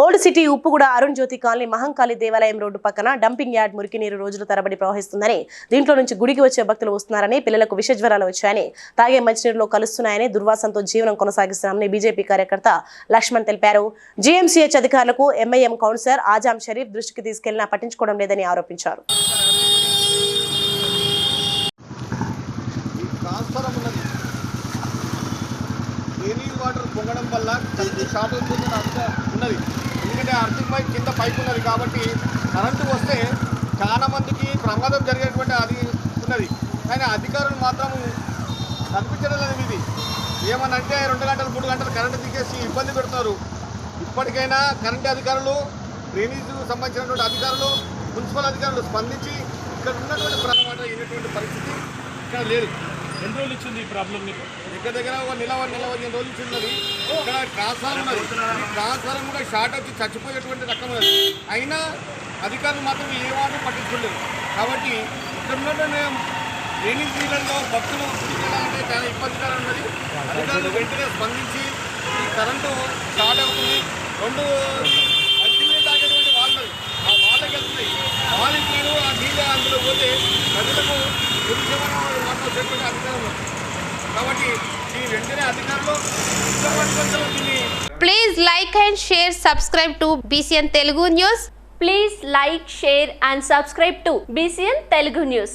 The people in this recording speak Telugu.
Old city Uppuguda Arun Jyothi colony Mahankali దేవాలయం రోడ్డు పక్కన డంపింగ్ యార్డ్ మురికి నీరు రోజుల తరబడి ప్రవహిస్తుందని దీంట్లో నుంచి గుడికి వచ్చే భక్తులు వస్తున్నారని పిల్లలకు విష జ్వరాలు వచ్చాయని తాగే మంచినీరులో కలుస్తున్నాయని దుర్వాసంతో జీవనం కొనసాగిస్తున్నామని బీజేపీ కార్యకర్త లక్ష్మణ్ తెలిపారు. జీఎంసీహెచ్ అధికారులకు ఎంఐఎం కౌన్సిలర్ ఆజాం షరీఫ్ దృష్టికి తీసుకెళ్ళినా పట్టించుకోవడం లేదని ఆరోపించారు. వాటర్ పొంగడం వల్ల ఉన్నది. ఎందుకంటే అర్థం పైప్ కింద పైప్ ఉన్నది కాబట్టి కరెంటు వస్తే చాలా మందికి ప్రమాదం జరిగేటువంటి అది ఉన్నది. కానీ అధికారులు మాత్రం కనిపించడం లేదు ఇది. ఏమనంటే రెండు గంటలు మూడు గంటలు కరెంటు తీసేసి ఇబ్బంది పెడుతున్నారు ఇప్పటికైనా కరెంటు అధికారులు డ్రైనేజ్ సంబంధించినటువంటి అధికారులు మున్సిపల్ అధికారులు స్పందించి ఇక్కడ ఉన్నటువంటి ప్రమాదం అయినటువంటి పరిస్థితి ఇక్కడ లేదు. ఎన్ని రోజులు ఇచ్చింది ఈ ప్రాబ్లం మీకు దగ్గర దగ్గర ఒక నెల నెల పదిహేను రోజులు ఉన్నది ఇక్కడ ట్రాన్స్ఫార్మర్ ఉన్నది. ఈ ట్రాన్స్ఫార్మర్ కూడా షార్ట్ వచ్చి చచ్చిపోయేటువంటి రకం అయినా అధికారులు మాత్రం ఏ వాటి పట్టించుకోలేదు. కాబట్టి ఇక్కడ ఉన్నటువంటి డ్రైనేజ్ నీళ్ళల్లో భక్తులు అంటే చాలా ఇబ్బందికరం ఉన్నది? అధికారులు వెంటనే స్పందించి ఈ కరెంటు షార్ట్ అవుతుంది. రెండు మంచినీళ్ళు తాగేటువంటి వాళ్ళు ఆ వాళ్ళకి వెళ్తుంది వాళ్ళకి నీళ్ళు ఆ నీళ్ళు అందులో పోతే ప్రజలకు వచ్చేటువంటి అధికారం ఉంది కాబట్టి ఈ వెంటనే అధికారులు Please like and share, subscribe to BCN Telugu News. Please like, share and subscribe to BCN Telugu News.